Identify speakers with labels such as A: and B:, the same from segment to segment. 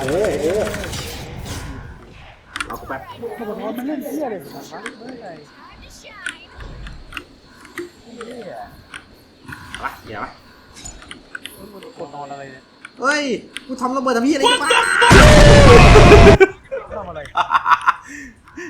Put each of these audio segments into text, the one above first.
A: เออเออเอาแป๊บ
B: เขาบอกว่ามันเล่นเที่ยเลยสัตว์วะเมื่อไร
A: เอาเดี๋ยวปะ
B: มันกดนอนอะไรเนี่ย
A: เฮ้ย กูทำระเบิดทำพี่อะไรกัน
B: ทำอะไร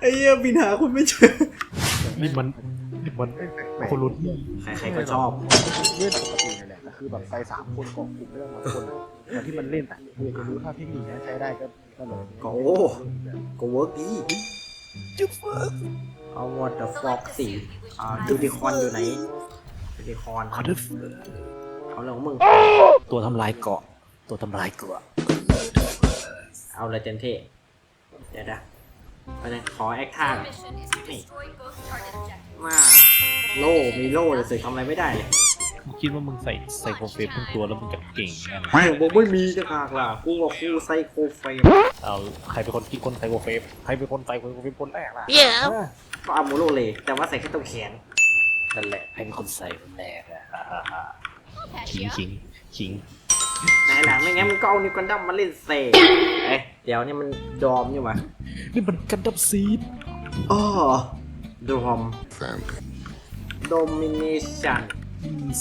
A: ไอ้เหี้ยบินหาคุณไม่เจอ
C: นี่มันนี่มันคนรุ่นที่
A: ใครๆก็ชอบ
B: เล่นปกตินี่แหละแต่ คือแบบใส่สามคนกองกลุ่มเรื่องของคนตอนที่มันเล่นอะเพื่อจะรู้ถ้าเทคนิคนี้ใช้ได้ก็ก็เลย
A: ก็โอ้ก็เวิร์กดีจุ๊บเวิร์กเอา what the fuck สิอ่าดูดิคอนอยู่ไหนดูดิคอน
C: คอร์ด
A: เอาเรื่องของมึง
C: ตัวทำลายเกาะ ตัวทำลายเกาะ
A: เอาเลยเจนเท่เดี๋ยวนะไปเลยขอแอคท่า
D: Mission is to destroy both target objectives.
A: มาโล่มีโล่แต่สึกทำอะไรไม่ได้เลย
C: มึงคิดว่ามึงใส่ใส่โคเฟสทั้งตัวแล้วมึงจะเก่งไง
A: ไม่ผมไม่มีจะหากล่ะกูบอกกูไซโคเฟม
C: เอาใครเป็นคนคิดคนใส่โคเฟสใครเป็นคนใส่โคเฟสคนแรกล่ะ
A: ก็เอาโมโลเลย แต่ว่าใส่แค่ตรงแขน
C: นั่นแหละใครเป็นคนใส่คนแรกอะอ่าอ่าอ่า
D: I'll patch
C: ขิง
D: you up.
C: ขิงขิง
A: ไหนหลังไม่งั้นมึงก็เอานิวกันดั้มมาเล่นเซเอ้ยเดี๋ยวนี่มันดอมนี่หวะ
C: นี่มันกันดับซีด
A: อ๋อดอมโดมิเนชัน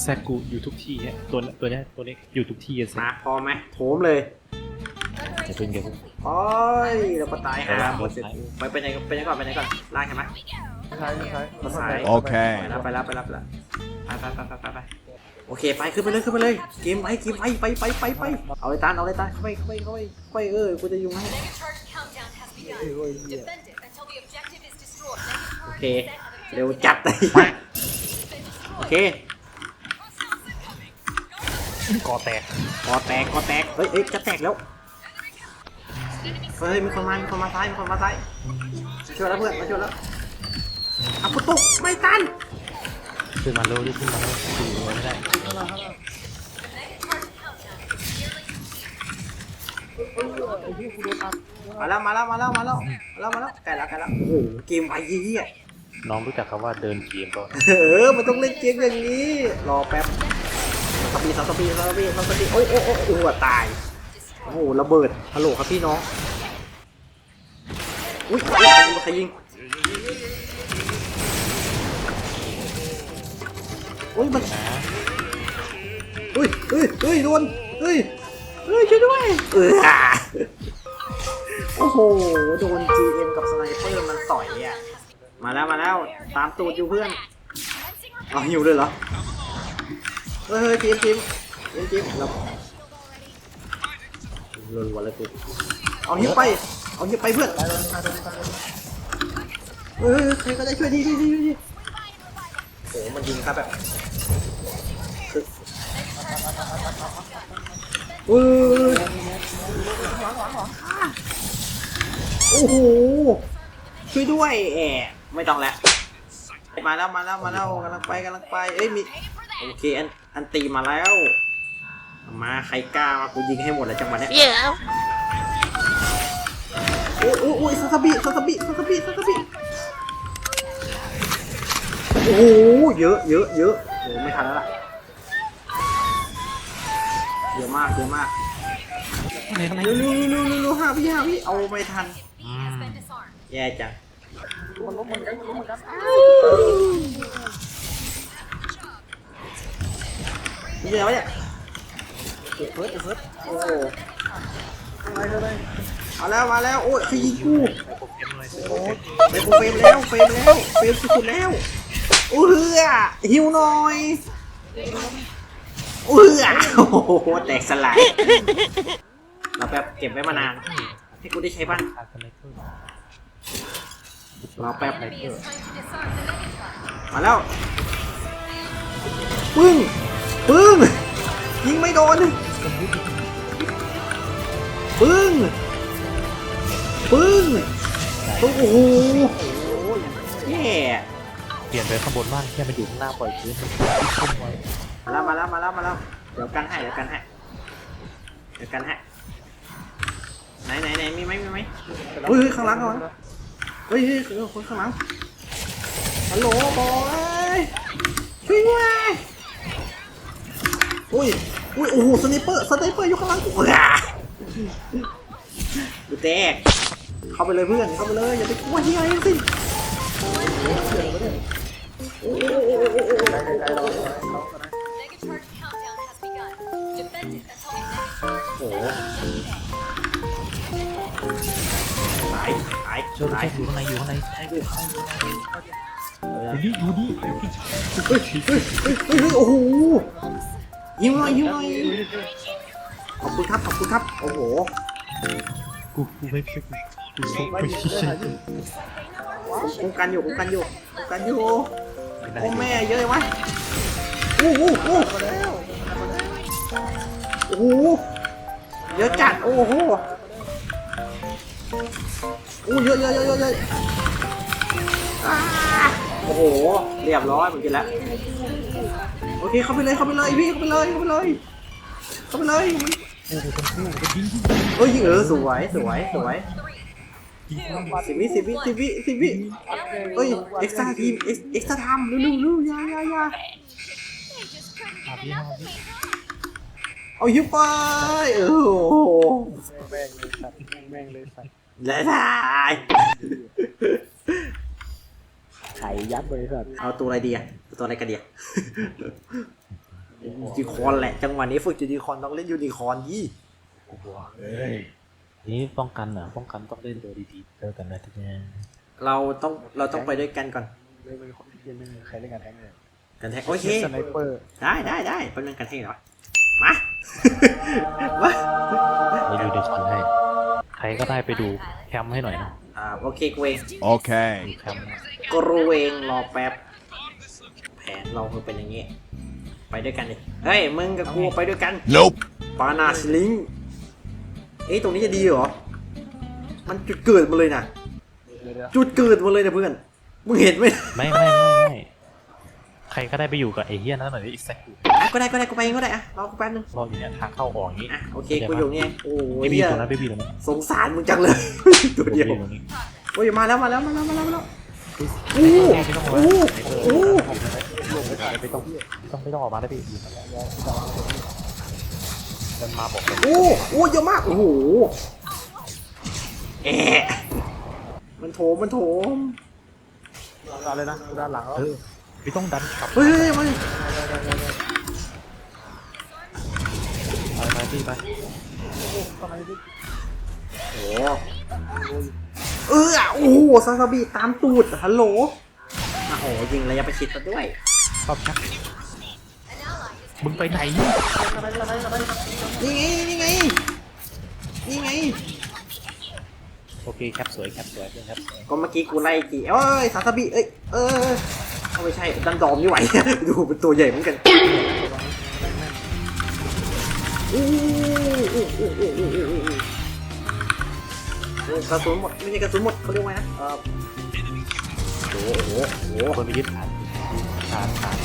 C: แซกูอยู่ทุกที่ฮะตัวเนี้ยตัวเนี้ยตัวนี้อยู่ทุกที่อะแซ
A: มาพอไหมโถมเลย
C: จะเป็นไงพวก
A: โอ้ยเราก็ตายห่าหมดเสร็จไปไปไหนไปไหนก่อนไปไหนก่อนล่างใช่ไหม
B: ใช่ใช่
A: มาสาย
E: โอเค
A: ไปแล้วไปแล้วไปแล้วไปแล้วไปไปไปไปไปไปโอเคไปขึ้นไปเลยขึ้นไปเลยเกมไปเกมไปไปไปไปไปเอาเลยตานเอาเลยตานเข้าไปเข้าไปเข้าไปเข้าไปเออกูจะยุ่งให้
D: Mega charge countdown has begun. Defend it until the objective is destroyed. Mega
A: โอ
D: charge
A: เค
D: is set of
A: เร็ว
D: objective
A: จัดเลย
D: has been
A: โอ
D: destroyed.
A: เค
C: กอแตก
A: กอแตกกอแตก เฮ้ยเอ้ยจะแตกแล้ว เฮ้ยมีคนมา มีคนมาซ้าย มีคนมาซ้ายมาช่วยแล้วเพื่อน มาช่วยแล้วเอากูตกไม่ตัน
C: ขึ้นมาเร็วดิขึ้นมาเร็วขึ้นมาไม่ได้
D: The mega charge countdown.
A: มาแล้วมาแล้วมาแล้วมาแล้วมาแล้วมาแล้วไกลแล้วไกลแล้วโอ้โหเกมไวยี่ยี่
C: น้องรู้จักคำว่าเดินเกมป่ะ
A: เออมันต้องเล่นเกมอย่างนี้ รอแป๊บ สปีดสปีดสปีดสปีดโอ้ยโอ้ยโอ้ยอ้วตายโอ้โหระเบิดฮัลโหลครับพี่น้องอุ้ยอุ้ยใครยิงอุ้ยมัน
C: นะ
A: อุ้ยเฮ้ยเฮ้ยโดนเฮ้ยเฮ้ยช่วยด้วยเออโอ้โหโดน GM กับสไนเปอร์มันต่อยอะมาแล้วมาแล้วตามตูดอยู่เพื่อนเอาหิวเลยเหรอเฮ้ยเฮ้ยจีมจีมจีมจีมเราลนวันแล้วกูเอาหิวไป เอาหิวไปเพื่อนเฮ้ยใครก็ได้ช่วยดีดีดีดีโอ้มันยิงครับแบบคือเฮ้ยโอ้โห ช่วยด้วยแอะไม่ต้องแล้ว มาแล้วมาแล้วมาแล้วกำลังไปกำลังไป เอ้ยมี โอเคอันอันตีมาแล้ว มาใครกล้ามากูยิงให้หมดแล้วจังหวะเนี้ยโอ้โอ้โอ้ยซาซาบิซาซาบิซาซาบิซาซาบิโอ้โหเยอะเยอะเยอะโอ้ไม่ทันแล้วล่ะเยอะมากเยอะมาก
C: อะไรอะไร
A: เร็วเร็วเร็วเร็วเร็วห้าวิห้าวิเอาไม่ทัน
D: B has been disarmed.
A: แย่จัง
B: มันล้มเหมือนกันล้มเหมือนกัน
A: นี่อะไรวะเนี่ยเก็บเฟิร์สเก็บเฟิร์สโอ้โห
B: อะไรอะไร
A: มาแล้วมาแล้วโอ้ยใครยิงกูโอ้ยไปกูเฟรมแล้วเฟรมแล้วเฟรมสุดแล้วโอ้เฮือหิวหน่อยโอ้เฮือโอ้โหแตกสลายเราแป๊บเก็บไว้มานานให้กูได้ใช้บ้าง
C: เร
A: อแป๊บ
D: Enemy is trying to disarm the mega charge.
A: มาแล้วปึ้ง ปึ้ง ยิงไม่โดน ปึ้ง ปึ้ง โอ้โหแย่
C: เปลี่ยนไปข้างบนบ้างแค่มาอยู่ข้างหน้าปล่อยพื้นขึ้นไว้
A: มาแล้วมาแล้วมาแล้วมาแล้วเดี๋ยวกันให้เดี๋ยวกันให้เดี๋ยวกันให้ไหนไหนไหนมีไหมมีไหมเฮ้ยเฮ้ยข้างหลังข้างหลังเฮ้ยเฮ้ยเออคนข้างหลังฮัลโหลบอยช่วยด้วย อุ้ยอุ้ยโอ้โหสไนเปอร์สไนเปอร์อยู่ข้างหลังกูอะแดกเข้าไปเลยเพื่อนเข้าไปเลยอย่าไปกลัวเฮียอะไรทั้งสิ้นโอ้โห
B: ใจใจใจเราเราก็ได้
D: Mega charge countdown has begun. Defend it until the mega charge is
A: โอ้โห
D: set.
A: ตายตาย
C: ช่วย
A: ตาย
C: ช่วยอยู่ข้างในอยู่ข้างในใช่อยู่ข้างในดูดิดูดิ
A: เฮ้ยเฮ้ยเฮ้ยเฮ้ยเฮ้ยโอ้โห ยิ้มหน่อยยิ้มหน่อยขอบคุณครับขอบคุณครับ โอ้โห
C: กูกูไม่ช่วยกูกูส่งไปใช่
A: คุ้มกันอยู่คุ้มกันอยู่คุ้มกันอยู่
C: ไม่ได้
A: โอ้แม่เยอะเลยวะโอ้โหโอ้โหโอ้โหเยอะจัดโอ้โหโอ้เยอะเยอะเยอะเยอะเยอะอ่า โอ้โห เรียบร้อยเหมือนกันแล้ว โอเคเข้าไปเลยเข้าไปเลยพี่เข้าไปเลยเข้าไปเลยเข้าไปเลย
C: โอ้โหคนคู่ก็ยิงยิง
A: เอ้ยยิงเออสวยสวยสวย
C: ยิง
A: สิบวิสิบวิสิบวิสิบวิเอ้ยเอ็กซ์ตร้าทีมเอ็กซ์ตร้าทำเร็วเร็วเร็วยายายา
D: They just couldn't get enough of me.
A: เอายิบไปโอ้โห
B: แม่งเลยสัตว์แม่งเลยสัตว์
A: และได้
B: ไข่ ยัดเลยสัตว์
A: เอาตัวอะไรดีอะตัวอะไรกันดีอะ ยูนิคอร์นแหละ จังหวะนี้ฝึกยูนิคอร์นต้องเล่นยูนิคอร์นยี่
B: เฮ้ย
C: นี่ป้องกันเหรอป้องกันต้องเล่นตัวดีๆเจอกันนะทีนี้
A: เราต้องเราต้องไปด้วยกันก่อน
B: ไม่เป็นคนที่เล่นไม่มีใครเล่นกันแท้งเลย
A: กันแทงโอเค
B: สไนเปอร์
A: ได้ได้ได้เป็นเรื่องกันแทงเหรอมา มา
C: ไปดูเดี๋ยวคอนให้ ใครก็ได้ไปดูแคมให้หน่อยนะ
A: อ่าโอเคกูเอง
E: Okay.
C: ดูแคม
A: กูรู้เองรอแป๊บ แผนเราคือเป็นอย่างงี้ไปด้วยกันดิเฮ้ยมึงกับกูไปด้วยกัน
E: Nope.
A: ปานาสลิงเอ้ยตรงนี้จะดีเหรอ มันจุดเกิดมาเลยนะ
B: เดี๋ยวเดี๋ยว
A: จุดเกิดมาเลยนะเพื่อน มึงเห็นไหม
C: ไม่ไม่ไม่ไม่ ใครก็ได้ไปอยู่กับไอ้เฮียนั่นหน่อยดิอีกแซกอยู่
A: อะก็ได้ก็ได้กูไปเองก็ได้อะรอกูแป๊บนึง
C: รออยู่เนี่ยทางเข้าออกอย่างนี้
A: อะโอเคกูอยู่เนี่ยโอ้ย
C: ไม่บี
A: เหี้ย
C: ตรงนั้นไม่บีตรงนั้น
A: สงสารมึงจังเลย ตัวเดียว
C: ไม่บีตรงนี้
A: โอ้ยมาแล้วมาแล้วมาแล้วมาแล้วมาแล้ว
C: โอ้ไม่ต้อง
A: โอ้
C: มา
A: โอ้
C: ไม่ต้องไม่ต้องไม่ต้องออกมาได้พี่มันมาบอกเลย
A: โอ้โอ้เยอะมากโอ้โหแอะมันโถมมันโถม
B: อะไรนะด้านหลังแล้ว
C: เออ ไม่ต้องดันกลับ
A: เฮ้ยเฮ้ยมา
C: ไปไปพี่ไป
A: โอ้เออโอ้โหซาซาบิตามตูดฮัลโหลโอ้โหยิงระยะประชิดซะด้วย
C: ชอบชัก
D: An ally is
C: มึงไปไหน
A: นี่ไงนี่ไงนี่ไง
C: โอเคแคปสวยแคปสวยเพื่อนแคปสวย
A: ก็เมื่อกี้กูไล่กี่เอ้ยซาซาบิเอ้ยเออ ก็ไม่ใช่ดันดอมนี่ไหว ดูเป็นตัวใหญ่เหมือนกันกระสุนหมดไม่ใช่กระสุนหมดเขาเรียกว่านะเโอ้โหโอ้โห
C: คนไปยึดฐานฐานฐาน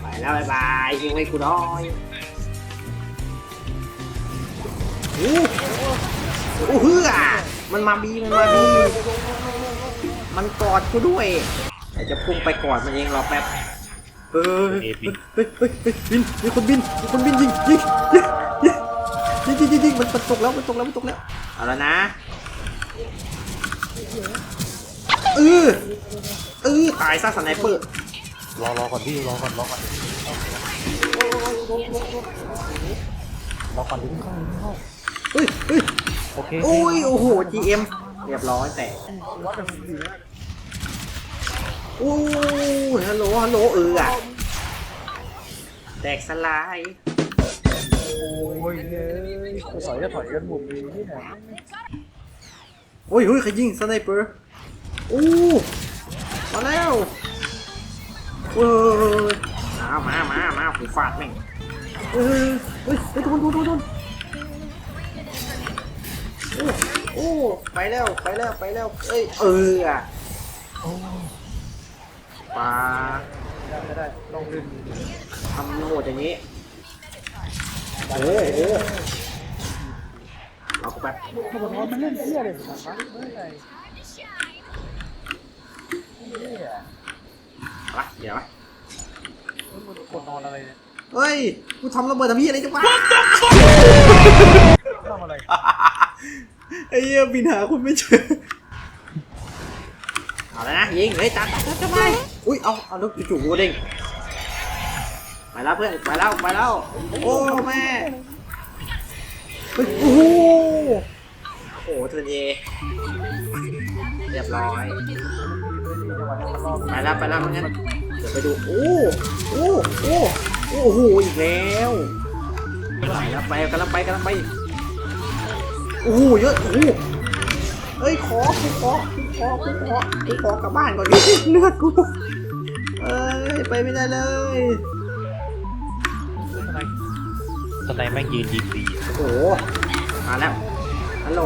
A: ไปแล้วบายบายยิงไว้กูน้อยโอ้โหเฮือมันมาบีมันมาบีมันกอดกูด้วย แต่จะพุ่งไปกอดมันเองรอแป๊บเออเฮ้ยเฮ้ยเฮ้ยเฮ้ยบินมีคนบินมีคนบินยิงยิงยิงยิงยิงยิงยิงมันตกแล้วมันตกแล้วมันตกแล้วเอาแล้วนะเออเออตายซะสไนเปอร์
C: รอรอก่อนพี่รอก่อนรอก่อนรอก่อนดิเข้าเข้า
A: เฮ้ยเฮ้ย
C: โอเค
A: โอ้ยโอ้โห GM เรียบร้อยแต่โอ้ฮัลโหลฮัลโหลเอออะแตกสลาย
B: โอ้ยเนี่ยสอยจะถอยกันหมดเลยที่ไหน
A: โอ้ยเฮ้ยใครยิงสไนเปอร์โอ้มาแล้วเอ้ยมามามามาผมฟาดแม่งเอ้ยเฮ้ยเฮ้ยโดนโดนโดนโดนโอ้โอ้ไปแล้วไปแล้วไปแล้วเอ้ยเอออะ ปลา
B: ไม่ได้ลองเล่น
A: ทำโหดอย่างนี้โอ้โหเอาไปแบบ
B: เขาบอกว่ามันเล่นเที่ยเลยสัตว์มันไม่ไง
A: วะเดี๋ยววะ
B: มันกดนอนอะไรเนี่ย
A: เฮ้ย กูทำระเบิดทำพี่อะไรจังวะ
B: ทำอะไร
A: ไอ้เหี้ยบินหาคุณไม่เจอ เอาแล้วนะยิงเฮ้ยตามตามตามทำไม อุ้ย เอา เอาลูกจู่ๆกูเด้งไปแล้วเพื่อน ไปแล้ว ไปแล้ว โอ้แม่โอ้โหโอ้เทิร์นเอเรียบร้อย ไปแล้ว ไปแล้วงั้น เดี๋ยวไปดู โอ้ โอ้ โอ้ โอ้โห อีกแล้วไปแล้วไปกำลังไปกำลังไป โอ้โห เยอะ โอ้โหเอ้ยขอกูขอกูขอกูขอกูขอกลับบ้านก่อนเลือดกูเอ้ย ไปไม่ได้เลย
C: สไนแม่งยืนยิงดี
A: โอ้โหมาแล้วฮัลโหล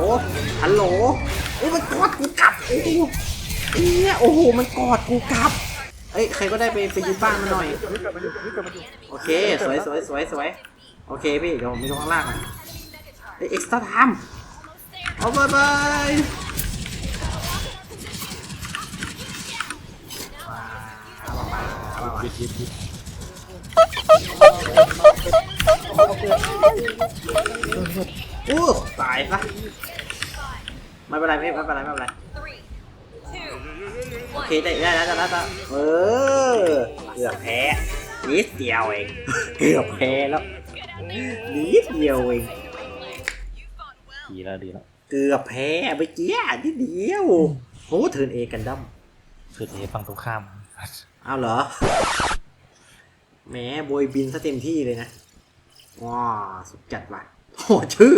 A: ฮัลโหลโอ้ยมันกอดกูกลับโอ้โหเอี้ยโอ้โหมันกอดกูกลับเอ้ยใครก็ได้ไปไปยืนบ้านมันหน่อย
B: นี่เกิดมาอยู่นี่เกิดมาอยู่
A: โอเคสวยสวยสวยสวยโอเคพี่เดี๋ยวผมไปลงข้างล่างอะเอ้ยเอ็กซ์ตร้าไทม์เอาบายบามามา
C: ยึดยึดยึด
A: โอ้ตายซะไม่เป็นไรไม่ไม่เป็นไรไม่เป็นไรโอเคได้ได้แล้วได้แล้วเออเกือบแพ้นิดเดียวเองเกือบแพ้แล้วนิดเดียวเอง
C: ดีแล้วดีแล้ว
A: เกือบแพ้ไปเกี้ยนิดเดียวโอ้เทินเอกันดั้ม
C: คือเอฝั่งตรงข้าม
A: เอาเหรอ แหมโบยบินซะเต็มที่เลยนะว้าสุดจัดว่ะโอ้ชื่อ